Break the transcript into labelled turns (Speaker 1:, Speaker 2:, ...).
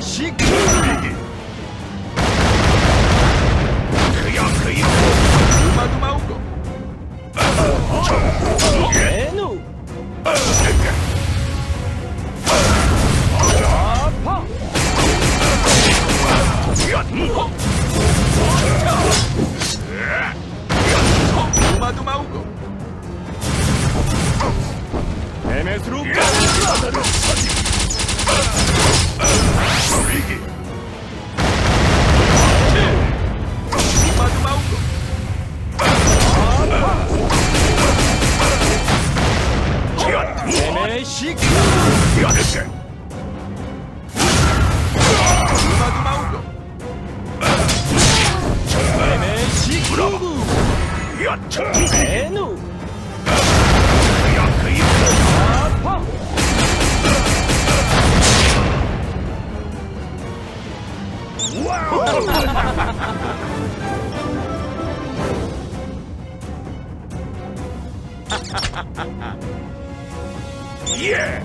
Speaker 1: 식 에메스루
Speaker 2: 우마두마우고
Speaker 1: 매식
Speaker 2: 우마두마우고
Speaker 1: 매식 구구 대누
Speaker 3: yeah!